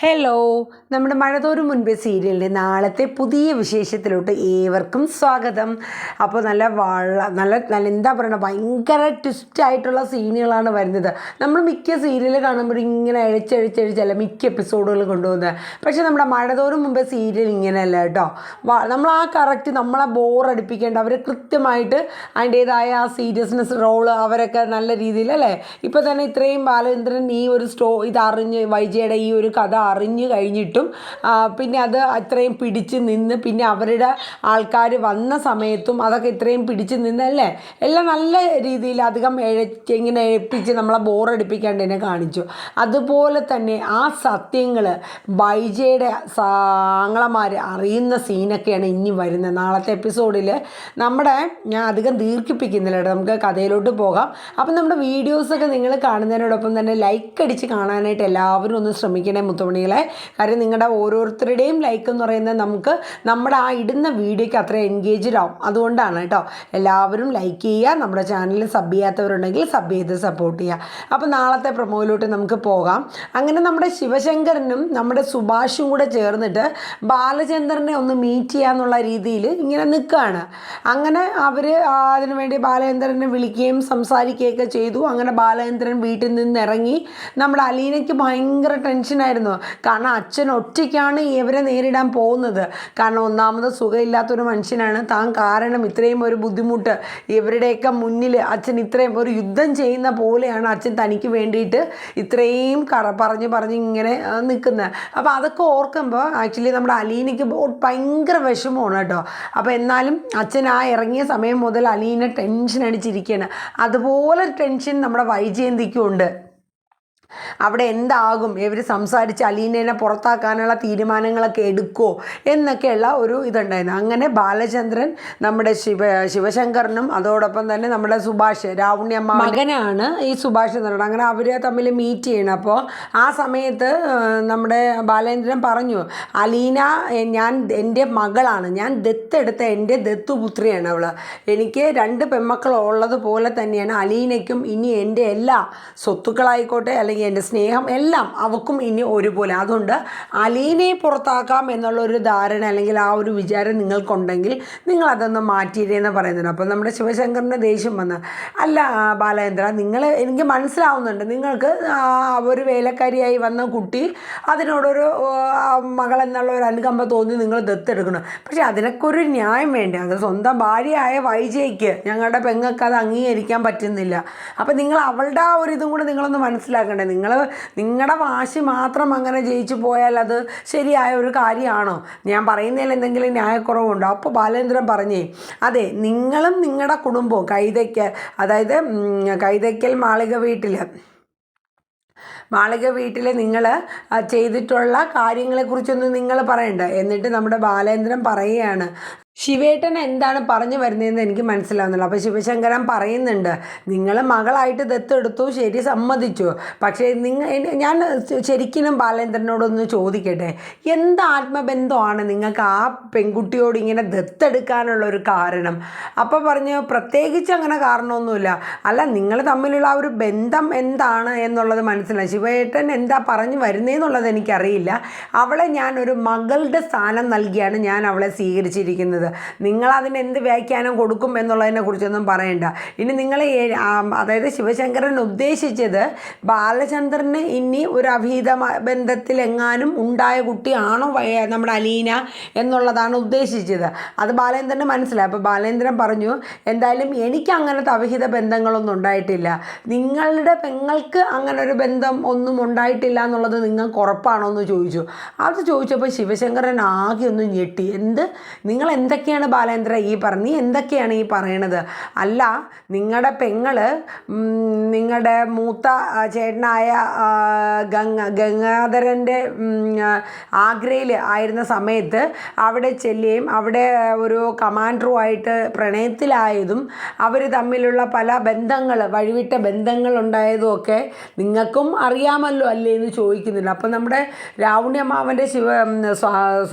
Hello നമ്മുടെ മഴതോറും മുൻപേ സീരിയലിന്റെ നാളത്തെ പുതിയ വിശേഷത്തിലോട്ട് ഏവർക്കും സ്വാഗതം. അപ്പോൾ നല്ല വള നല്ല നല്ല എന്താ പറയണ ഭയങ്കര ട്വിസ്റ്റ് ആയിട്ടുള്ള സീനുകളാണ് വരുന്നത്. നമ്മൾ മിക്ക സീരിയൽ കാണുമ്പോൾ ഇങ്ങനെ അഴിച്ചഴിച്ചഴിച്ചല്ല മിക്ക എപ്പിസോഡുകൾ കൊണ്ടുപോകുന്നത്. പക്ഷേ നമ്മുടെ മഴതോറും മുമ്പേ സീരിയൽ ഇങ്ങനെയല്ല കേട്ടോ. നമ്മൾ ആ കറക്റ്റ് നമ്മളെ ബോർ ബോറടിപ്പിക്കേണ്ട അവർ കൃത്യമായിട്ട് അതിന്റേതായ ആ സീരിയസ്നെസ് റോൾ അവരൊക്കെ നല്ല രീതിയിൽ അല്ലേ ഇപ്പോൾ തന്നെ ഇത്രയും ബാലചന്ദ്രൻ ഈ ഒരു സ്റ്റോ ഇതറിഞ്ഞ് വൈജയുടെ ഈ ഒരു കഥ അറിഞ്ഞു കഴിഞ്ഞിട്ടും പിന്നെ അത് അത്രയും പിടിച്ച് നിന്ന് പിന്നെ അവരുടെ ആൾക്കാർ വന്ന സമയത്തും അതൊക്കെ ഇത്രയും പിടിച്ച് നിന്നല്ലേ എല്ലാം നല്ല രീതിയിൽ അധികം എഴച്ച് ഇങ്ങനെ എപ്പിച്ച് നമ്മളെ ബോറടിപ്പിക്കാണ്ട് തന്നെ കാണിച്ചു. അതുപോലെ തന്നെ ആ സത്യങ്ങൾ ബൈജയുടെ ആങ്ങളമാർ അറിയുന്ന സീനൊക്കെയാണ് ഇനി വരുന്നത്. നാളത്തെ എപ്പിസോഡിൽ നമ്മുടെ ഞാൻ അധികം ദീർഘിപ്പിക്കുന്നില്ല നമുക്ക് കഥയിലോട്ട് പോകാം. അപ്പം നമ്മുടെ വീഡിയോസൊക്കെ നിങ്ങൾ കാണുന്നതിനോടൊപ്പം തന്നെ ലൈക്ക് അടിച്ച് കാണാനായിട്ട് എല്ലാവരും ഒന്ന് ശ്രമിക്കണേ മുത്തുമണികളെ കാര്യം നിങ്ങളുടെ ഓരോരുത്തരുടെയും ലൈക്ക് എന്ന് പറയുന്നത് നമുക്ക് നമ്മുടെ ആ ഇടുന്ന വീഡിയോയ്ക്ക് അത്ര എൻഗേജ്ഡ് ആവും. അതുകൊണ്ടാണ് കേട്ടോ. എല്ലാവരും ലൈക്ക് ചെയ്യുക നമ്മുടെ ചാനൽ സബ് ചെയ്യാത്തവരുണ്ടെങ്കിൽ സബ് ചെയ്ത് സപ്പോർട്ട് ചെയ്യുക. അപ്പോൾ നാളത്തെ പ്രൊമോയിലോട്ട് നമുക്ക് പോകാം. അങ്ങനെ നമ്മുടെ ശിവശങ്കരനും നമ്മുടെ സുഭാഷും കൂടെ ചേർന്നിട്ട് ബാലചന്ദ്രനെ ഒന്ന് മീറ്റ് ചെയ്യാന്നുള്ള രീതിയിൽ ഇങ്ങനെ നിൽക്കുകയാണ് അങ്ങനെ അവർ അതിനുവേണ്ടി ബാലചന്ദ്രനെ വിളിക്കുകയും സംസാരിക്കുകയൊക്കെ ചെയ്തു. അങ്ങനെ ബാലചന്ദ്രൻ വീട്ടിൽ നിന്ന് ഇറങ്ങി നമ്മുടെ അലീനയ്ക്ക് ഭയങ്കര ടെൻഷനായിരുന്നു കാരണം അച്ഛൻ ഒറ്റയ്ക്കാണ് ഇവരെ നേരിടാൻ പോകുന്നത്. കാരണം ഒന്നാമത് സുഖമില്ലാത്തൊരു മനുഷ്യനാണ്. താൻ കാരണം ഇത്രയും ഒരു ബുദ്ധിമുട്ട് ഇവരുടെയൊക്കെ മുന്നിൽ അച്ഛൻ ഇത്രയും ഒരു യുദ്ധം ചെയ്യുന്ന പോലെയാണ് അച്ഛൻ തനിക്ക് വേണ്ടിയിട്ട് ഇത്രയും കറ പറഞ്ഞ് പറഞ്ഞ് ഇങ്ങനെ നിൽക്കുന്നത്. അപ്പോൾ അതൊക്കെ ഓർക്കുമ്പോൾ ആക്ച്വലി നമ്മുടെ അലീനയ്ക്ക് ഭയങ്കര വിഷമമാണ് കേട്ടോ. അപ്പോൾ എന്നാലും അച്ഛൻ ആ ഇറങ്ങിയ സമയം മുതൽ അലീന ടെൻഷൻ അടിച്ചിരിക്കുകയാണ്. അതുപോലെ ടെൻഷൻ നമ്മുടെ വൈജയന്തിക്കും ഉണ്ട് അവിടെ എന്താകും? ഇവർ സംസാരിച്ച് അലീനേനെ പുറത്താക്കാനുള്ള തീരുമാനങ്ങളൊക്കെ എടുക്കുമോ എന്നൊക്കെയുള്ള ഒരു ഇതുണ്ടായിരുന്നു. അങ്ങനെ ബാലചന്ദ്രൻ നമ്മുടെ ശിവ ശിവശങ്കറിനും അതോടൊപ്പം തന്നെ നമ്മുടെ സുഭാഷ് രാവുണ്യമ്മ മകനാണ് ഈ സുഭാഷ് എന്ന് പറയുന്നത് അങ്ങനെ അവർ തമ്മിൽ മീറ്റ് ചെയ്യണം. അപ്പോൾ ആ സമയത്ത് നമ്മുടെ ബാലേന്ദ്രൻ പറഞ്ഞു അലീന ഞാൻ എന്റെ മകളാണ്. ഞാൻ ദത്തെടുത്ത എന്റെ ദത്തുപുത്രിയാണ് അവൾ എനിക്ക് രണ്ട് പെൺമക്കൾ ഉള്ളതുപോലെ തന്നെയാണ് അലീനയ്ക്കും ഇനി എന്റെ എല്ലാ സ്വത്തുക്കളായിക്കോട്ടെ അല്ലെങ്കിൽ എന്റെ സ്നേഹം എല്ലാം അവക്കും ഇനി ഒരുപോലെ. അതുകൊണ്ട് അലീനയെ പുറത്താക്കാം എന്നുള്ളൊരു ധാരണ അല്ലെങ്കിൽ ആ ഒരു വിചാരം നിങ്ങൾക്കുണ്ടെങ്കിൽ നിങ്ങൾ അതൊന്ന് മാറ്റിയിരേന്ന് പറയുന്നുണ്ട്. അപ്പം നമ്മുടെ ശിവശങ്കറിന്റെ ദേഷ്യം വന്ന് അല്ല ബാലചന്ദ്ര നിങ്ങൾ എനിക്ക് മനസ്സിലാവുന്നുണ്ട്. നിങ്ങൾക്ക് ഒരു വേലക്കാരിയായി വന്ന കുട്ടി അതിനോടൊരു മകൾ എന്നുള്ള ഒരു അനുകമ്പ തോന്നി നിങ്ങൾ ദത്തെടുക്കണം. പക്ഷേ അതിനൊക്കെ ഒരു ന്യായം വേണ്ടേ? അത് സ്വന്തം ഭാര്യയായ വൈജയ്ക്ക് ഞങ്ങളുടെ പെങ്ങൾക്ക് അത് അംഗീകരിക്കാൻ പറ്റുന്നില്ല. അപ്പം നിങ്ങൾ അവളുടെ ആ ഒരു ഇതും കൂടെ നിങ്ങളൊന്ന് മനസ്സിലാക്കണ്ടേ? നിങ്ങൾ നിങ്ങളുടെ വാശി മാത്രം അങ്ങനെ ജയിച്ചു പോയാൽ അത് ശരിയായ ഒരു കാര്യമാണോ? ഞാൻ പറയുന്നതിൽ എന്തെങ്കിലും ന്യായക്കുറവുണ്ടോ? അപ്പോൾ ബാലേന്ദ്രൻ പറഞ്ഞേ അതെ നിങ്ങളും നിങ്ങളുടെ കുടുംബവും കൈതയ്ക്ക് അതായത് കൈതയ്ക്കൽ മാളിക വീട്ടിൽ മാളിക വീട്ടിൽ നിങ്ങൾ ചെയ്തിട്ടുള്ള കാര്യങ്ങളെക്കുറിച്ചൊന്നും നിങ്ങൾ പറയണ്ട. എന്നിട്ട് നമ്മുടെ ബാലേന്ദ്രൻ പറയുകയാണ് ശിവേട്ടൻ എന്താണ് പറഞ്ഞു വരുന്നതെന്ന് എനിക്ക് മനസ്സിലാവുന്നില്ല. അപ്പോൾ ശിവശങ്കരൻ പറയുന്നുണ്ട് നിങ്ങൾ മകളായിട്ട് ദത്തെടുത്തു ശരി സമ്മതിച്ചു. പക്ഷേ നിങ്ങൾ ഞാൻ ശരിക്കും ബാലേന്ദ്രനോടൊന്ന് ചോദിക്കട്ടെ? എന്ത് ആത്മബന്ധമാണ് നിങ്ങൾക്ക് ആ പെൺകുട്ടിയോട് ഇങ്ങനെ ദത്തെടുക്കാനുള്ള ഒരു കാരണം? അപ്പോൾ പറഞ്ഞു പ്രത്യേകിച്ച് അങ്ങനെ കാരണമൊന്നുമില്ല. അല്ല നിങ്ങൾ തമ്മിലുള്ള ആ ഒരു ബന്ധം എന്താണ് എന്നുള്ളത് മനസ്സിലായി. ശിവേട്ടൻ എന്താ പറഞ്ഞു വരുന്നതെന്നുള്ളത് എനിക്കറിയില്ല. അവളെ ഞാൻ ഒരു മകളുടെ സ്ഥാനം നൽകിയാണ് ഞാൻ അവളെ സ്വീകരിച്ചിരിക്കുന്നത്. നിങ്ങൾ അതിന് എന്ത് വ്യാഖ്യാനം കൊടുക്കും എന്നുള്ളതിനെ കുറിച്ചൊന്നും പറയണ്ട. ഇനി നിങ്ങൾ അതായത് ശിവശങ്കരൻ ഉദ്ദേശിച്ചത് ബാലചന്ദ്രന് ഇനി ഒരു അഭീത ബന്ധത്തിലെങ്ങാനും ഉണ്ടായ കുട്ടിയാണോ നമ്മുടെ അലീന എന്നുള്ളതാണ് ഉദ്ദേശിച്ചത്. അത് ബാലേന്ദ്രന് മനസ്സിലായി. അപ്പോൾ ബാലേന്ദ്രൻ പറഞ്ഞു എന്തായാലും എനിക്ക് അങ്ങനത്തെ അവിഹിത ബന്ധങ്ങളൊന്നും ഉണ്ടായിട്ടില്ല. നിങ്ങളുടെ പെങ്ങൾക്ക് അങ്ങനെ ഒരു ബന്ധം ഒന്നും ഉണ്ടായിട്ടില്ല എന്നുള്ളത് നിങ്ങൾക്ക് ഉറപ്പാണോ? എന്ന് ചോദിച്ചു. അത് ചോദിച്ചപ്പോൾ ശിവശങ്കരൻ ആകെ ഒന്ന് ഞെട്ടി. എന്ത്? നിങ്ങൾ എന്തൊക്കെയാണ് ബാലേന്ദ്ര ഈ പറഞ്ഞ് എന്തൊക്കെയാണ് ഈ പറയണത്? അല്ല നിങ്ങളുടെ പെങ്ങൾ നിങ്ങളുടെ മൂത്ത ചേട്ടനായ ഗംഗ ഗംഗാധരന്റെ ആഗ്രയിൽ ആയിരുന്ന സമയത്ത് അവിടെ ചെല്ലുകയും അവിടെ ഒരു കമാൻഡറുമായിട്ട് പ്രണയത്തിലായതും അവർ തമ്മിലുള്ള പല ബന്ധങ്ങൾ വഴിവിട്ട ബന്ധങ്ങൾ ഉണ്ടായതും ഒക്കെ നിങ്ങൾക്കും അറിയാമല്ലോ അല്ലേ എന്ന് ചോദിക്കുന്നില്ല. അപ്പം നമ്മുടെ രാവുണ്യമാവന്റെ ശിവ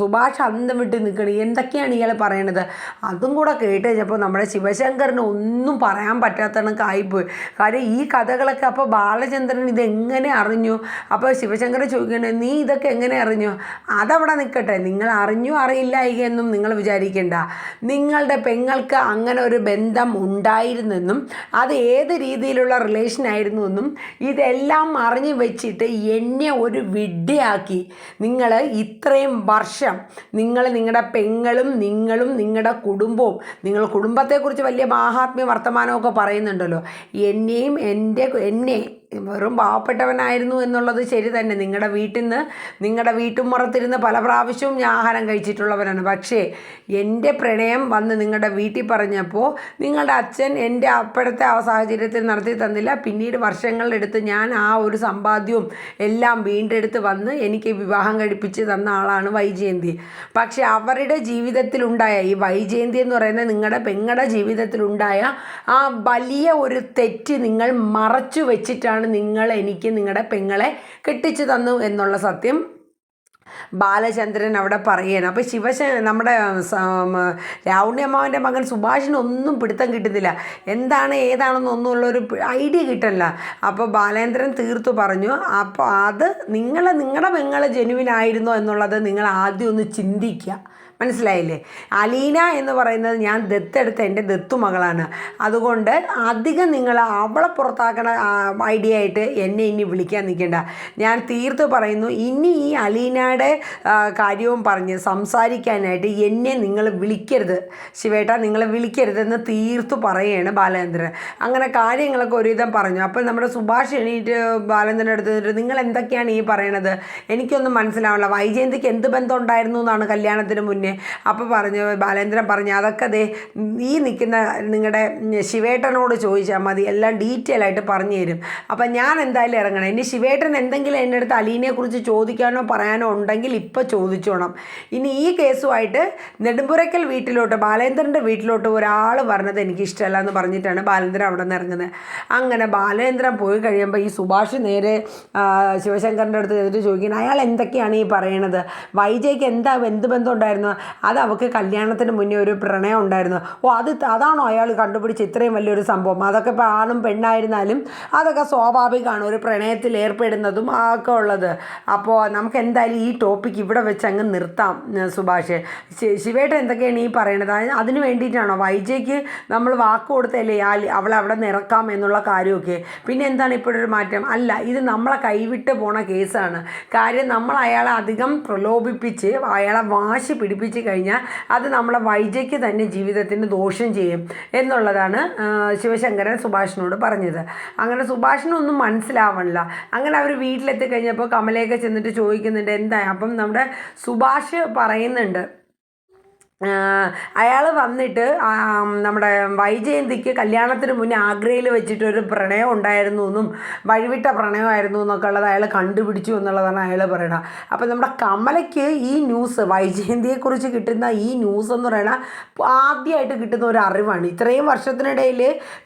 സുഭാഷ് അന്തം വിട്ട് നിൽക്കണി. എന്തൊക്കെയാണ് ഇയാൾ പറയുന്നത് പറയണത്. അതും കൂടെ കേട്ട് കഴിഞ്ഞപ്പോൾ നമ്മുടെ ശിവശങ്കറിന് ഒന്നും പറയാൻ പറ്റാത്തണക്കായിപ്പോയി കാര്യം ഈ കഥകളൊക്കെ അപ്പോൾ ബാലചന്ദ്രൻ ഇതെങ്ങനെ അറിഞ്ഞു? അപ്പോൾ ശിവശങ്കർ ചോദിക്കണേ നീ ഇതൊക്കെ എങ്ങനെ അറിഞ്ഞു? അതവിടെ നിൽക്കട്ടെ നിങ്ങൾ അറിഞ്ഞു അറിയില്ല എന്നും നിങ്ങൾ വിചാരിക്കേണ്ട. നിങ്ങളുടെ പെങ്ങൾക്ക് അങ്ങനെ ഒരു ബന്ധം ഉണ്ടായിരുന്നെന്നും അത് ഏത് രീതിയിലുള്ള റിലേഷൻ ആയിരുന്നു എന്നും ഇതെല്ലാം അറിഞ്ഞു വെച്ചിട്ട് എന്നെ ഒരു വിഡ്ഢിയാക്കി. നിങ്ങൾ ഇത്രയും വർഷം നിങ്ങൾ നിങ്ങളുടെ പെങ്ങളും നിങ്ങളും നിങ്ങളുടെ കുടുംബവും നിങ്ങൾ കുടുംബത്തെക്കുറിച്ച് വലിയ മാഹാത്മ്യ വർത്തമാനമൊക്കെ പറയുന്നുണ്ടല്ലോ. എന്നെയും എന്റെ എന്നെ വെറും പാവപ്പെട്ടവനായിരുന്നു എന്നുള്ളത് ശരി തന്നെ. നിങ്ങളുടെ വീട്ടിൽ നിന്ന് നിങ്ങളുടെ വീട്ടുമുറത്തിരുന്ന് പല പ്രാവശ്യവും ഞാൻ ആഹാരം കഴിച്ചിട്ടുള്ളവരാണ് പക്ഷേ എന്റെ പ്രണയം വന്ന് നിങ്ങളുടെ വീട്ടിൽ പറഞ്ഞപ്പോൾ നിങ്ങളുടെ അച്ഛൻ എന്റെ അപ്പോഴത്തെ ആ സാഹചര്യത്തിൽ നടത്തി തന്നില്ല. പിന്നീട് വർഷങ്ങളെടുത്ത് ഞാൻ ആ ഒരു സമ്പാദ്യവും എല്ലാം വീണ്ടെടുത്ത് വന്ന് എനിക്ക് വിവാഹം കഴിപ്പിച്ച് തന്ന ആളാണ് വൈജയന്തി. പക്ഷേ അവരുടെ ജീവിതത്തിലുണ്ടായ ഈ വൈജയന്തി എന്ന് പറയുന്നത് നിങ്ങളുടെ പെങ്ങളുടെ ജീവിതത്തിലുണ്ടായ ആ വലിയ ഒരു തെറ്റ് നിങ്ങൾ മറച്ചു വെച്ചിട്ടാണ് നിങ്ങൾ എനിക്ക് നിങ്ങളുടെ പെങ്ങളെ കെട്ടിച്ചു തന്നു എന്നുള്ള സത്യം ബാലചന്ദ്രൻ അവിടെ പറയുകയാണ്. അപ്പോൾ ശിവശ നമ്മുടെ രാവുണ്യമ്മാവന്റെ മകൻ സുഭാഷിന് ഒന്നും പിടുത്തം കിട്ടുന്നില്ല. എന്താണ് ഏതാണെന്നൊന്നുമുള്ളൊരു ഐഡിയ കിട്ടില്ല അപ്പോൾ ബാലേന്ദ്രൻ തീർത്തു പറഞ്ഞു അപ്പോൾ അത് നിങ്ങൾ നിങ്ങളുടെ പെങ്ങൾ ജെനുവിനായിരുന്നോ എന്നുള്ളത് നിങ്ങൾ ആദ്യം ഒന്ന് ചിന്തിക്കുക. മനസ്സിലായില്ലേ? അലീന എന്ന് പറയുന്നത് ഞാൻ ദത്തെടുത്ത എന്റെ ദത്തു മകളാണ് അതുകൊണ്ട് അധികം നിങ്ങൾ അവളെ പുറത്താക്കണ ഐഡിയ ആയിട്ട് എന്നെ ഇനി വിളിക്കാൻ നിൽക്കേണ്ട. ഞാൻ തീർത്ത് പറയുന്നു ഇനി ഈ അലീനയുടെ കാര്യവും പറഞ്ഞ് സംസാരിക്കാനായിട്ട് എന്നെ നിങ്ങൾ വിളിക്കരുത്. ശിവേട്ട നിങ്ങൾ വിളിക്കരുതെന്ന് തീർത്തു പറയുകയാണ് ബാലചന്ദ്രൻ അങ്ങനെ കാര്യങ്ങളൊക്കെ ഒരുവിധം പറഞ്ഞു. അപ്പോൾ നമ്മുടെ സുഭാഷ് എണീറ്റ് ബാലചന്ദ്രൻ അടുത്ത് നിങ്ങൾ എന്തൊക്കെയാണ് ഈ പറയണത്? എനിക്കൊന്നും മനസ്സിലാവില്ല വൈജയന്തിക്ക് എന്ത് ബന്ധം ഉണ്ടായിരുന്നു എന്നാണ് കല്യാണത്തിന് മുന്നേ? അപ്പോൾ പറഞ്ഞു ബാലേന്ദ്രൻ പറഞ്ഞു അതൊക്കെ ദേ ഈ നിൽക്കുന്ന നിങ്ങളുടെ ശിവേട്ടനോട് ചോദിച്ചാൽ മതി എല്ലാം ഡീറ്റെയിൽ ആയിട്ട് പറഞ്ഞു തരും. അപ്പം ഞാൻ എന്തായാലും ഇറങ്ങണം. ഇനി ശിവേട്ടൻ എന്തെങ്കിലും എന്റെ അടുത്ത് അലീനെക്കുറിച്ച് ചോദിക്കാനോ പറയാനോ ഉണ്ടെങ്കിൽ ഇപ്പോൾ ചോദിച്ചോണം ഇനി ഈ കേസുമായിട്ട് നെടുമ്പുരയ്ക്കൽ വീട്ടിലോട്ട് ബാലേന്ദ്രന്റെ വീട്ടിലോട്ട് ഒരാൾ പറഞ്ഞത് എനിക്ക് ഇഷ്ടമല്ല എന്ന് പറഞ്ഞിട്ടാണ് ബാലേന്ദ്രൻ അവിടെ നിന്ന് ഇറങ്ങുന്നത്. അങ്ങനെ ബാലേന്ദ്രൻ പോയി കഴിയുമ്പോൾ ഈ സുഭാഷ് നേരെ ശിവശങ്കറിന്റെ അടുത്ത് എന്നിട്ട് ചോദിക്കുന്നത് അയാൾ എന്തൊക്കെയാണ് ഈ പറയണത്? വൈജയ്ക്ക് എന്താ എന്ത് ബന്ധം ഉണ്ടായിരുന്നു? അത് അവൾക്ക് കല്യാണത്തിന് മുന്നേ ഒരു പ്രണയം ഉണ്ടായിരുന്നു. ഓ അത് അതാണോ അയാൾ കണ്ടുപിടിച്ച് ഇത്രയും വലിയൊരു സംഭവം? അതൊക്കെ ഇപ്പോൾ ആണും പെണ്ണായിരുന്നാലും അതൊക്കെ സ്വാഭാവികമാണ് ഒരു പ്രണയത്തിൽ ഏർപ്പെടുന്നതും ഒക്കെ ഉള്ളത്. അപ്പോൾ നമുക്ക് എന്തായാലും ഈ ടോപ്പിക്ക് ഇവിടെ വെച്ച് അങ്ങ് നിർത്താം സുഭാഷ്. ശിവേട്ട എന്തൊക്കെയാണ് ഈ പറയണത്? അതിന് വേണ്ടിയിട്ടാണോ? വൈജയ്ക്ക് നമ്മൾ വാക്ക് കൊടുത്തല്ലേ ആ അവളെ അവിടെ നിറക്കാം എന്നുള്ള കാര്യമൊക്കെ? പിന്നെ എന്താണ് ഇപ്പോഴൊരു മാറ്റം? അല്ല ഇത് നമ്മളെ കൈവിട്ട് പോണ കേസാണ്. കാര്യം നമ്മൾ അയാളെ അധികം പ്രലോഭിപ്പിച്ച് അയാളെ വാശി പിടിപ്പിച്ച് കഴിഞ്ഞാൽ അത് നമ്മളെ വൈജയ്ക്ക് തന്നെ ജീവിതത്തിന് ദോഷം ചെയ്യും എന്നുള്ളതാണ് ശിവശങ്കരൻ സുഭാഷിനോട് പറഞ്ഞത്. അങ്ങനെ സുഭാഷിനൊന്നും മനസ്സിലാവണില്ല. അങ്ങനെ അവർ വീട്ടിലെത്തി കഴിഞ്ഞപ്പോൾ കമലയൊക്കെ ചെന്നിട്ട് ചോദിക്കുന്നുണ്ട് എന്താ? അപ്പം നമ്മുടെ സുഭാഷ് പറയുന്നുണ്ട് അയാൾ വന്നിട്ട് നമ്മുടെ വൈജയന്തിക്ക് കല്യാണത്തിന് മുന്നേ ആഗ്രയിൽ വെച്ചിട്ടൊരു പ്രണയം ഉണ്ടായിരുന്നു എന്നും വഴിവിട്ട പ്രണയമായിരുന്നു എന്നൊക്കെ ഉള്ളത് അയാൾ കണ്ടുപിടിച്ചു എന്നുള്ളതാണ് അയാൾ പറയണത് അപ്പം നമ്മുടെ കമലയ്ക്ക് ഈ ന്യൂസ് വൈജയന്തിയെക്കുറിച്ച് കിട്ടുന്ന ഈ ന്യൂസ് എന്ന് പറയണ ആദ്യമായിട്ട് കിട്ടുന്ന ഒരു അറിവാണ്. ഇത്രയും വർഷത്തിനിടയിൽ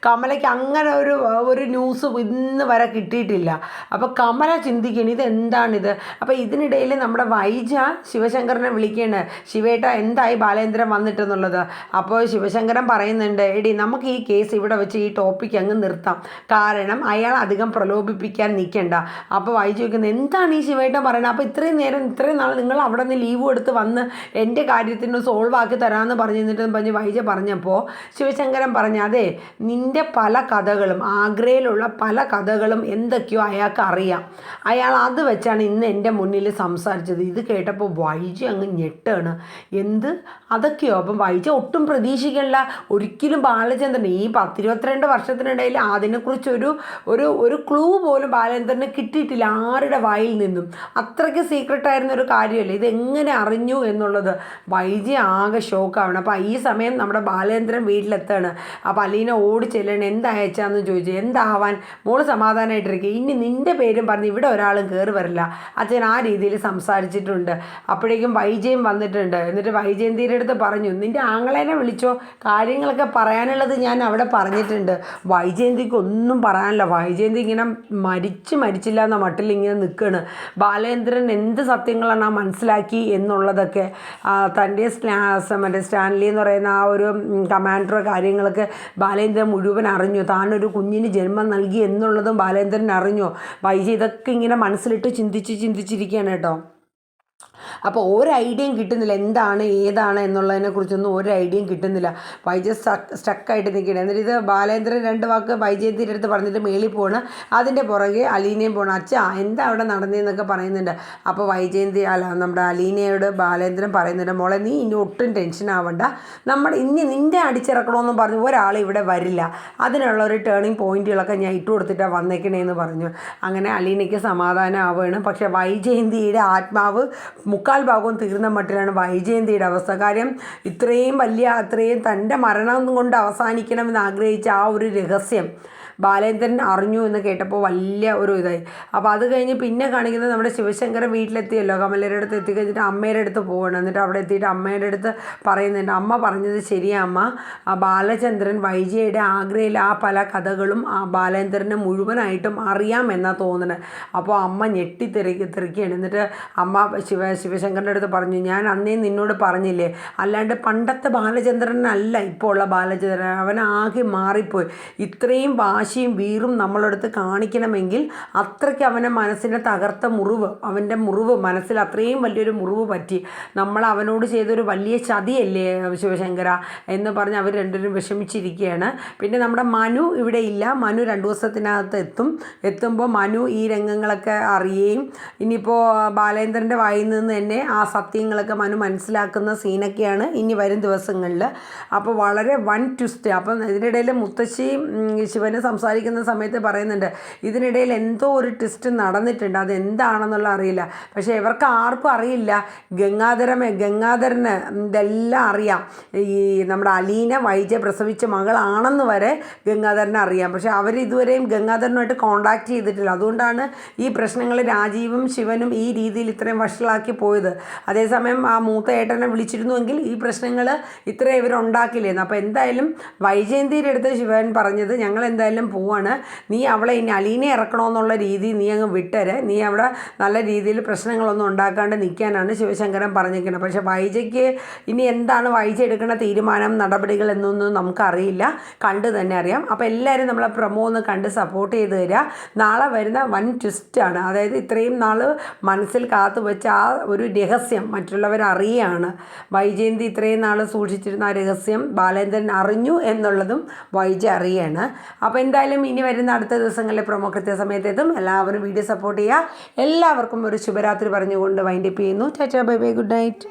കമലയ്ക്ക് അങ്ങനെ ഒരു ഒരു ന്യൂസ് ഇന്ന് വരെ കിട്ടിയിട്ടില്ല. അപ്പോൾ കമല ചിന്തിക്കണം ഇതെന്താണിത്? അപ്പോൾ ഇതിനിടയിൽ നമ്മുടെ വൈജ ശിവശങ്കറിനെ വിളിക്കുകയാണ് ശിവേട്ട എന്തായി ബാലൻ രാജേന്ദ്രൻ വന്നിട്ടെന്നുള്ളത്. അപ്പോൾ ശിവശങ്കരൻ പറയുന്നുണ്ട് എടി നമുക്ക് ഈ കേസ് ഇവിടെ വെച്ച് ഈ ടോപ്പിക് അങ്ങ് നിർത്താം. കാരണം അയാൾ അധികം പ്രലോഭിപ്പിക്കാൻ നിൽക്കണ്ട അപ്പോൾ വായിച്ചു ചോദിക്കുന്നത് എന്താണ് ഈ ശിവേട്ടൻ പറയുന്നത്? അപ്പോൾ ഇത്രയും നേരം ഇത്രയും നാൾ നിങ്ങൾ അവിടെ നിന്ന് ലീവ് എടുത്ത് വന്ന് എന്റെ കാര്യത്തിന് സോൾവ് ആക്കി തരാമെന്ന് പറഞ്ഞു എന്നിട്ട് പറഞ്ഞ് വൈജ പറഞ്ഞപ്പോൾ ശിവശങ്കരൻ പറഞ്ഞു അതെ നിന്റെ പല കഥകളും ആഗ്രയിലുള്ള പല കഥകളും എന്തൊക്കെയോ അയാൾക്ക് അറിയാം. അയാൾ അത് വെച്ചാണ് ഇന്ന് എന്റെ മുന്നിൽ സംസാരിച്ചത്. ഇത് കേട്ടപ്പോൾ വൈജി അങ്ങ് ഞെട്ടാണ്. എന്ത് അതൊക്കെയോ? അപ്പം വായിച്ച ഒട്ടും പ്രതീക്ഷിക്കണ്ട ഒരിക്കലും ബാലചന്ദ്രൻ ഈ പത്തിരുപത്തിരണ്ട് വർഷത്തിനിടയിൽ അതിനെക്കുറിച്ചൊരു ഒരു ഒരു ക്ലൂ പോലും ബാലചന്ദ്രന് കിട്ടിയിട്ടില്ല ആരുടെ വായിൽ നിന്നും. അത്രയ്ക്ക് സീക്രട്ട് ആയിരുന്ന ഒരു കാര്യമല്ല? ഇതെങ്ങനെ അറിഞ്ഞു എന്നുള്ളത്? വൈജി ആകെ ഷോക്കാവണം അപ്പോൾ ഈ സമയം നമ്മുടെ ബാലചന്ദ്രൻ വീട്ടിലെത്താണ്. അപ്പോൾ അലീന ഓടി ചെല്ലണം. എന്തയച്ചാന്ന് ചോദിച്ചു. എന്താവാൻ മോൾ സമാധാനമായിട്ടിരിക്കുക ഇനി നിന്റെ പേരും പറഞ്ഞ് ഇവിടെ ഒരാളും കയറി വരില്ല. അച്ഛൻ ആ രീതിയിൽ സംസാരിച്ചിട്ടുണ്ട്. അപ്പോഴേക്കും വൈജയും വന്നിട്ടുണ്ട്. എന്നിട്ട് വൈജയന്തിയുടെ അടുത്ത് പറഞ്ഞു നിന്റെ ആങ്ങളേനെ വിളിച്ചോ? കാര്യങ്ങളൊക്കെ പറയാനുള്ളത് ഞാൻ അവിടെ പറഞ്ഞിട്ടുണ്ട്. വൈജയന്തിക്ക് ഒന്നും പറയാനില്ല. വൈജയന്തി ഇങ്ങനെ മരിച്ച് മരിച്ചില്ല എന്ന മട്ടിൽ ഇങ്ങനെ നിൽക്കുകയാണ് ബാലേന്ദ്രൻ എന്ത് സത്യങ്ങളാണ് ആ മനസ്സിലാക്കി എന്നുള്ളതൊക്കെ തന്റെ മറ്റേ സ്റ്റാൻലി എന്ന് പറയുന്ന ആ ഒരു കമാൻഡറോ കാര്യങ്ങളൊക്കെ ബാലേന്ദ്രൻ മുഴുവൻ അറിഞ്ഞു. താനൊരു കുഞ്ഞിന് ജന്മം നൽകി എന്നുള്ളതും ബാലേന്ദ്രൻ അറിഞ്ഞു. വൈജയ് ഇതൊക്കെ ഇങ്ങനെ മനസ്സിലിട്ട് ചിന്തിച്ച് ചിന്തിച്ചിരിക്കുകയാണ് കേട്ടോ. അപ്പോൾ ഒരു ഐഡിയയും കിട്ടുന്നില്ല. എന്താണ് ഏതാണ് എന്നുള്ളതിനെ കുറിച്ചൊന്നും ഒരു ഐഡിയയും കിട്ടുന്നില്ല. വൈജയ് സ്റ്റക്കായിട്ട് നിൽക്കുകയാണ്. എന്നിട്ട് ഇത് ബാലേന്ദ്രൻ രണ്ട് വാക്ക് വൈജയത്തിന്റെ അടുത്ത് പറഞ്ഞിട്ട് മേളിൽ പോണ് അതിന്റെ പുറകെ അലീനയും പോകണം അച്ഛാ എന്താ അവിടെ നടന്നതെന്നൊക്കെ പറയുന്നുണ്ട്. അപ്പോൾ വൈജയന്തി അല്ല നമ്മുടെ അലീനയോട് ബാലേന്ദ്രൻ പറയുന്നുണ്ട് മോളെ നീ ഇനി ഒട്ടും ടെൻഷൻ ആവണ്ട. നമ്മുടെ ഇനി നിന്നെ അടിച്ചിറക്കണമെന്നും പറഞ്ഞു ഒരാൾ ഇവിടെ വരില്ല. അതിനുള്ള ഒരു ടേണിംഗ് പോയിന്റുകളൊക്കെ ഞാൻ ഇട്ട് കൊടുത്തിട്ടാണ് വന്നേക്കണേന്ന് പറഞ്ഞു. അങ്ങനെ അലീനയ്ക്ക് സമാധാനം ആവുകയാണ്. പക്ഷേ വൈജയന്തിയുടെ ആത്മാവ് മുക്കാൽ ഭാഗവും തീർന്ന മട്ടിലാണ് വൈജയന്തിയുടെ അവസ്ഥ. കാര്യം ഇത്രയും വലിയ അത്രയും തന്റെ മരണം കൊണ്ട് അവസാനിക്കണമെന്ന് ആഗ്രഹിച്ച ആ ഒരു രഹസ്യം ബാലേന്ദ്രൻ അറിഞ്ഞു എന്ന് കേട്ടപ്പോൾ വലിയ ഒരു ഇതായി. അപ്പോൾ അത് കഴിഞ്ഞ് പിന്നെ കാണിക്കുന്നത് നമ്മുടെ ശിവശങ്കരൻ വീട്ടിലെത്തിയല്ലോ. കമലയുടെ അടുത്ത് എത്തിക്കഴിഞ്ഞിട്ട് അമ്മയുടെ അടുത്ത് പോകണം എന്നിട്ട് അവിടെ എത്തിയിട്ട് അമ്മയുടെ അടുത്ത് പറയുന്നുണ്ട് അമ്മ പറഞ്ഞത് ശരിയാ അമ്മ. ആ ബാലചന്ദ്രൻ വൈജയുടെ ആഗ്രഹയിൽ ആ പല കഥകളും ആ ബാലേന്ദ്രനെ മുഴുവനായിട്ടും അറിയാമെന്നാ തോന്നുന്നത് അപ്പോൾ അമ്മ ഞെട്ടി തെറിക്ക് തെറിക്കുകയാണ്. എന്നിട്ട് അമ്മ ശിവ ശിവശങ്കറിന്റെ അടുത്ത് പറഞ്ഞു ഞാൻ അന്നേ നിന്നോട് പറഞ്ഞില്ലേ അല്ലാണ്ട് പണ്ടത്തെ ബാലചന്ദ്രനല്ല ഇപ്പോൾ ഉള്ള ബാലചന്ദ്രൻ. അവൻ ആകെ മാറിപ്പോയി. ഇത്രയും വാശിയും വീറും നമ്മളടുത്ത് കാണിക്കണമെങ്കിൽ അത്രയ്ക്ക് അവന്റെ മനസ്സിനെ തകർത്ത മുറിവ് അവന്റെ മുറിവ് മനസ്സിൽ അത്രയും വലിയൊരു മുറിവ് പറ്റി. നമ്മൾ അവനോട് ചെയ്തൊരു വലിയ ചതിയല്ലേ ശിവശങ്കര എന്ന് പറഞ്ഞ് അവർ രണ്ടുപേരും വിഷമിച്ചിരിക്കുകയാണ്. പിന്നെ നമ്മുടെ മനു ഇവിടെ ഇല്ല. മനു രണ്ട് ദിവസത്തിനകത്ത് എത്തും. എത്തുമ്പോൾ മനു ഈ രംഗങ്ങളൊക്കെ അറിയുകയും ഇനിയിപ്പോൾ ബാലേന്ദ്രന്റെ വായിൽ നിന്ന് തന്നെ ആ സത്യങ്ങളൊക്കെ മനു മനസ്സിലാക്കുന്ന സീനൊക്കെയാണ് ഇനി വരും ദിവസങ്ങളിൽ. അപ്പോൾ വളരെ വൺ ട്വിസ്റ്റ് അപ്പം ഇതിനിടയിൽ മുത്തശ്ശി ഉം, ശിവന് സംസാരിക്കുന്ന സമയത്ത് പറയുന്നുണ്ട് ഇതിനിടയിൽ എന്തോ ഒരു ട്വിസ്റ്റ് നടന്നിട്ടുണ്ട്. അത് എന്താണെന്നുള്ള അറിയില്ല. പക്ഷേ ഇവർക്ക് ആർക്കും അറിയില്ല. ഗംഗാധരമേ ഗംഗാധരന് ഇതെല്ലാം അറിയാം. ഈ നമ്മുടെ അലീന വൈജ പ്രസവിച്ച മകളാണെന്ന് വരെ ഗംഗാധരനെ അറിയാം. പക്ഷേ അവർ ഇതുവരെയും ഗംഗാധരനുമായിട്ട് കോണ്ടാക്ട് ചെയ്തിട്ടില്ല. അതുകൊണ്ടാണ് ഈ പ്രശ്നങ്ങൾ രാജീവും ശിവനും ഈ രീതിയിൽ ഇത്രയും വഷളാക്കി പോയത്. അതേസമയം ആ മൂത്ത ഏട്ടനെ വിളിച്ചിരുന്നുവെങ്കിൽ ഈ പ്രശ്നങ്ങൾ ഇത്രയും ഇവരുണ്ടാക്കില്ലായിരുന്നു അപ്പോൾ എന്തായാലും വൈജയന്തിയുടെ അടുത്ത് ശിവൻ പറഞ്ഞത് ഞങ്ങൾ എന്തായാലും പോവാണ്. നീ അവളെ ഇനി അലീനെ ഇറക്കണമെന്നുള്ള രീതി നീ അങ്ങ് വിട്ടര്. നീ അവിടെ നല്ല രീതിയിൽ പ്രശ്നങ്ങളൊന്നും ഉണ്ടാക്കാണ്ട് നിൽക്കാനാണ് ശിവശങ്കരൻ പറഞ്ഞിരിക്കുന്നത്. പക്ഷേ വൈജയ്ക്ക് ഇനി എന്താണ് വൈജ എടുക്കുന്ന തീരുമാനം നടപടികൾ എന്നൊന്നും നമുക്കറിയില്ല. കണ്ട് തന്നെ അറിയാം. അപ്പോൾ എല്ലാവരും നമ്മളെ പ്രമോ ഒന്ന് കണ്ട് സപ്പോർട്ട് ചെയ്ത് തരിക നാളെ വരുന്ന വൻ ട്വിസ്റ്റാണ് അതായത് ഇത്രയും നാൾ മനസ്സിൽ കാത്തു വെച്ച ആ ഒരു രഹസ്യം മറ്റുള്ളവർ അറിയാണ്. വൈജയന്തി ഇത്രയും നാൾ സൂക്ഷിച്ചിരുന്ന ആ രഹസ്യം ബാലേന്ദ്രൻ അറിഞ്ഞു എന്നുള്ളതും വൈജ അറിയാണ്. അപ്പോൾ എന്തായാലും ഇനി വരുന്ന അടുത്ത ദിവസങ്ങളിലെ പ്രൊമോ കൃത്യസമയത്തെത്തും എല്ലാവരും വീഡിയോ സപ്പോർട്ട് ചെയ്യുക. എല്ലാവർക്കും ഒരു ശുഭരാത്രി പറഞ്ഞുകൊണ്ട് വൈൻഡപ്പ് ചെയ്യുന്നു. ചേച്ചാ ബൈ ബൈ ഗുഡ് നൈറ്റ്